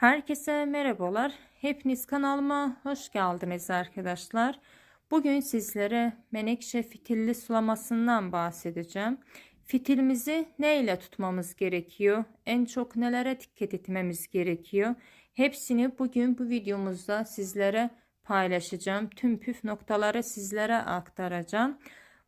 Herkese merhabalar. Hepiniz kanalıma hoş geldiniz arkadaşlar. Bugün sizlere menekşe fitilli sulamasından bahsedeceğim. Fitilimizi ne ile tutmamız gerekiyor? En çok nelere dikkat etmemiz gerekiyor? Hepsini bugün bu videomuzda sizlere paylaşacağım. Tüm püf noktaları sizlere aktaracağım.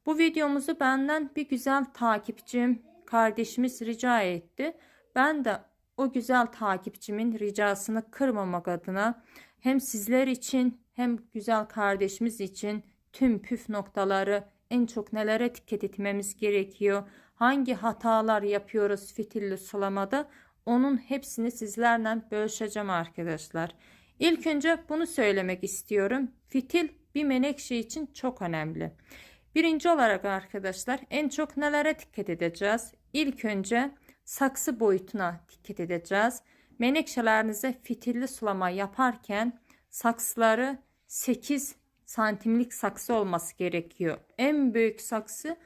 Bu videomuzu benden bir güzel takipçim, kardeşimiz rica etti. Ben de o güzel takipçimin ricasını kırmamak adına hem sizler için hem güzel kardeşimiz için tüm püf noktaları en çok nelere dikkat etmemiz gerekiyor, hangi hatalar yapıyoruz fitilli sulamada onun hepsini sizlerle bölüşeceğim arkadaşlar. İlk önce bunu söylemek istiyorum. Fitil bir menekşe için çok önemli. Birinci olarak arkadaşlar en çok nelere dikkat edeceğiz? İlk önce saksı boyutuna dikkat edeceğiz. Menekşelerinize fitilli sulama yaparken saksıları 8 santimlik saksı olması gerekiyor. En büyük saksı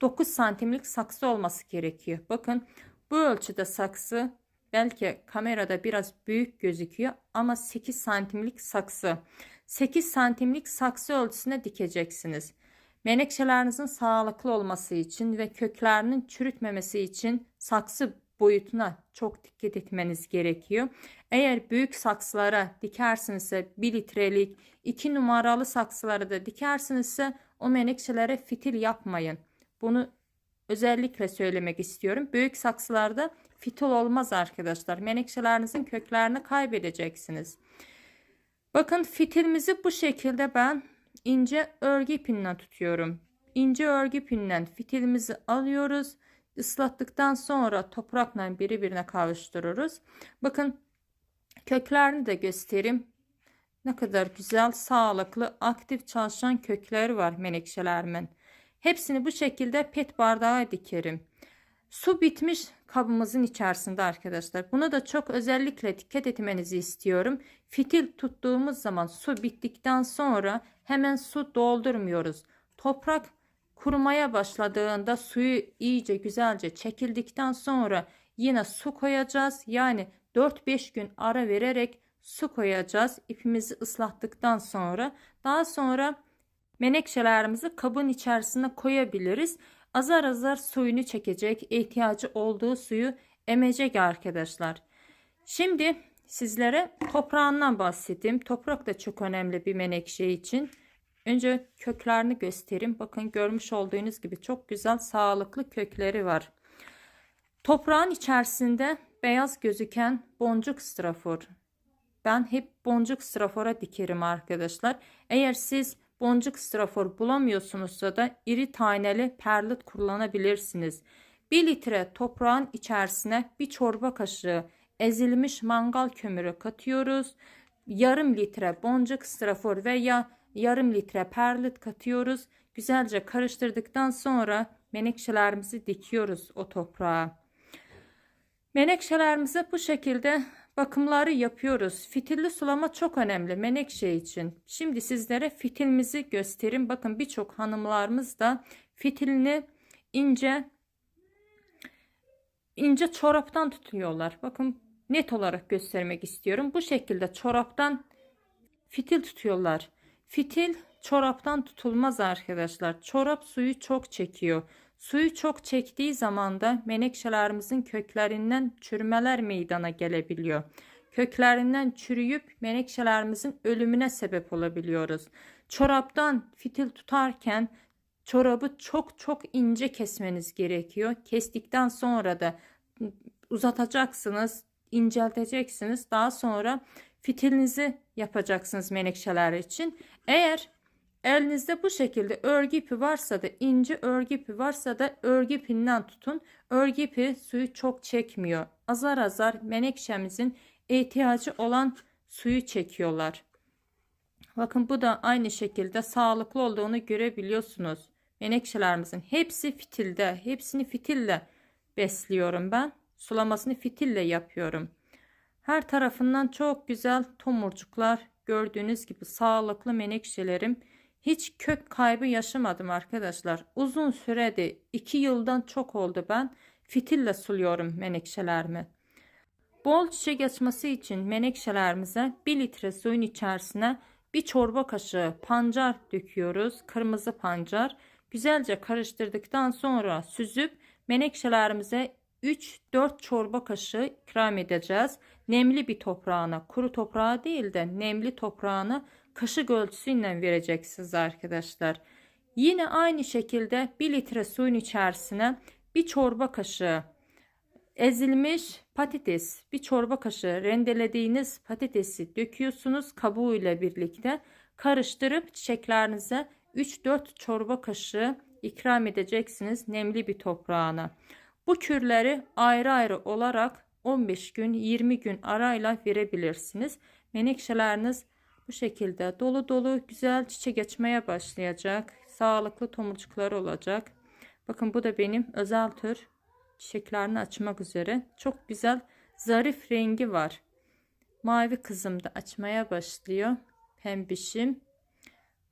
9 santimlik saksı olması gerekiyor. Bakın bu ölçüde saksı belki kamerada biraz büyük gözüküyor ama 8 santimlik saksı. 8 santimlik saksı ölçüsüne dikeceksiniz. Menekşelerinizin sağlıklı olması için ve köklerinin çürütmemesi için saksı boyutuna çok dikkat etmeniz gerekiyor. Eğer büyük saksılara dikersinizse 1 litrelik 2 numaralı saksıları da dikersinizse o menekşelere fitil yapmayın. Bunu özellikle söylemek istiyorum. Büyük saksılarda fitil olmaz arkadaşlar. Menekşelerinizin köklerini kaybedeceksiniz. Bakın fitilimizi bu şekilde ben ince örgü ipinden tutuyorum. İnce örgü ipinden fitilimizi alıyoruz. Islattıktan sonra toprakla birbirine kavuştururuz. Bakın köklerini de göstereyim. Ne kadar güzel, sağlıklı, aktif çalışan kökleri var menekşelerimin. Hepsini bu şekilde pet bardağa dikerim. Su bitmiş kabımızın içerisinde arkadaşlar. Buna da çok özellikle dikkat etmenizi istiyorum. Fitil tuttuğumuz zaman su bittikten sonra hemen su doldurmuyoruz. Toprak kurumaya başladığında suyu iyice güzelce çekildikten sonra yine su koyacağız. Yani 4-5 gün ara vererek su koyacağız. İpimizi ıslattıktan sonra daha sonra menekşelerimizi kabın içerisine koyabiliriz. Azar azar suyunu çekecek, ihtiyacı olduğu suyu emecek arkadaşlar. Şimdi sizlere toprağından bahsedeyim. Toprak da çok önemli bir menekşe için. Önce köklerini göstereyim. Bakın görmüş olduğunuz gibi çok güzel sağlıklı kökleri var. Toprağın içerisinde beyaz gözüken boncuk strafor. Ben hep boncuk strafora dikerim arkadaşlar. Eğer siz boncuk strafor bulamıyorsunuzsa da iri taneli perlit kullanabilirsiniz. 1 litre toprağın içerisine bir çorba kaşığı ezilmiş mangal kömürü katıyoruz. Yarım litre boncuk strafor veya yarım litre perlit katıyoruz. Güzelce karıştırdıktan sonra menekşelerimizi dikiyoruz o toprağa. Menekşelerimizi bu şekilde bakımları yapıyoruz. Fitilli sulama çok önemli menekşe için. Şimdi sizlere fitilimizi göstereyim. Bakın birçok hanımlarımız da fitilini ince ince çoraptan tutuyorlar. Bakın net olarak göstermek istiyorum. Bu şekilde çoraptan fitil tutuyorlar. Fitil çoraptan tutulmaz arkadaşlar. Çorap suyu çok çekiyor. Suyu çok çektiği zaman da menekşelerimizin köklerinden çürümeler meydana gelebiliyor. Köklerinden çürüyüp menekşelerimizin ölümüne sebep olabiliyoruz. Çoraptan fitil tutarken çorabı çok çok ince kesmeniz gerekiyor. Kestikten sonra da uzatacaksınız, incelteceksiniz. Daha sonra fitilinizi yapacaksınız menekşeler için. Eğer elinizde bu şekilde örgü ipi varsa da ince örgü ipi varsa da örgü ipinden tutun. Örgü ipi suyu çok çekmiyor. Azar azar menekşemizin ihtiyacı olan suyu çekiyorlar. Bakın bu da aynı şekilde sağlıklı olduğunu görebiliyorsunuz. Menekşelerimizin hepsi fitilde. Hepsini fitille besliyorum ben. Sulamasını fitille yapıyorum. Her tarafından çok güzel tomurcuklar gördüğünüz gibi sağlıklı menekşelerim. Hiç kök kaybı yaşamadım arkadaşlar. Uzun sürede 2 yıldan çok oldu ben fitille suluyorum menekşelerimi. Bol çiçek açması için menekşelerimize 1 litre suyun içerisine bir çorba kaşığı pancar döküyoruz. Kırmızı pancar. Güzelce karıştırdıktan sonra süzüp menekşelerimize 3-4 çorba kaşığı ikram edeceğiz. Nemli bir toprağına, kuru toprağa değil de nemli toprağına kaşık ölçüsüyle vereceksiniz arkadaşlar. Yine aynı şekilde 1 litre suyun içerisine bir çorba kaşığı ezilmiş patates, bir çorba kaşığı rendelediğiniz patatesi döküyorsunuz kabuğuyla birlikte karıştırıp çiçeklerinize 3-4 çorba kaşığı ikram edeceksiniz nemli bir toprağına. Bu kürleri ayrı ayrı olarak 15 gün 20 gün arayla verebilirsiniz. Menekşeleriniz bu şekilde dolu dolu güzel çiçek açmaya başlayacak. Sağlıklı tomurcuklar olacak. Bakın bu da benim özel tür çiçeklerini açmak üzere. Çok güzel zarif rengi var. Mavi kızım da açmaya başlıyor. Pembişim.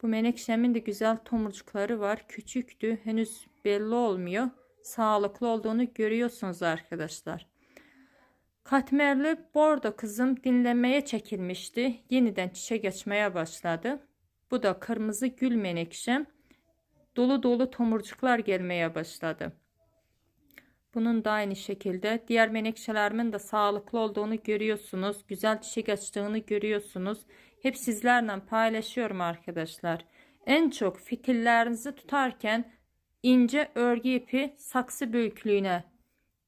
Bu menekşemin de güzel tomurcukları var. Küçüktü. Henüz belli olmuyor. Sağlıklı olduğunu görüyorsunuz arkadaşlar. Katmerli bordo kızım dinlemeye çekilmişti. Yeniden çiçek açmaya başladı. Bu da kırmızı gül menekşem. Dolu dolu tomurcuklar gelmeye başladı. Bunun da aynı şekilde diğer menekşelerimin de sağlıklı olduğunu görüyorsunuz. Güzel çiçek açtığını görüyorsunuz. Hep sizlerle paylaşıyorum arkadaşlar. En çok fitillerinizi tutarken ince örgü ipi saksı büyüklüğüne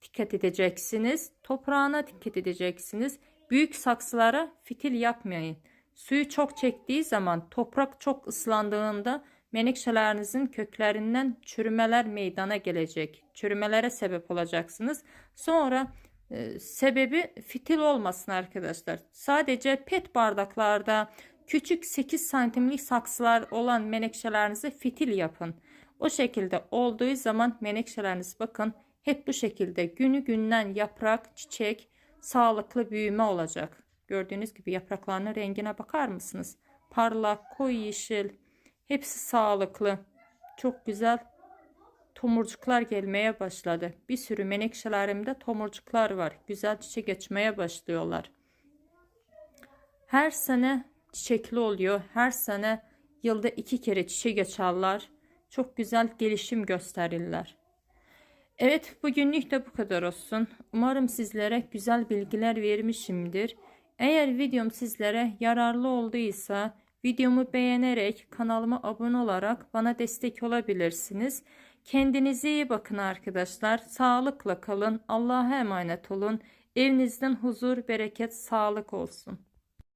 dikkat edeceksiniz. Toprağına dikkat edeceksiniz. Büyük saksılara fitil yapmayın. Suyu çok çektiği zaman toprak çok ıslandığında menekşelerinizin köklerinden çürümeler meydana gelecek. Çürümelere sebep olacaksınız. Sonra e, sebebi fitil olmasın arkadaşlar. Sadece pet bardaklarda küçük 8 santimlik saksılar olan menekşelerinizi fitil yapın. O şekilde olduğu zaman menekşeleriniz bakın hep bu şekilde günü günden yaprak, çiçek, sağlıklı büyüme olacak. Gördüğünüz gibi yapraklarının rengine bakar mısınız? Parlak, koyu yeşil, hepsi sağlıklı. Çok güzel tomurcuklar gelmeye başladı. Bir sürü menekşelerimde tomurcuklar var. Güzel çiçek açmaya başlıyorlar. Her sene çiçekli oluyor. Her sene yılda iki kere çiçek açarlar. Çok güzel gelişim gösterirler. Evet bugünlük de bu kadar olsun. Umarım sizlere güzel bilgiler vermişimdir. Eğer videom sizlere yararlı olduysa videomu beğenerek kanalıma abone olarak bana destek olabilirsiniz. Kendinize iyi bakın arkadaşlar. Sağlıkla kalın. Allah'a emanet olun. Elinizden huzur, bereket, sağlık olsun.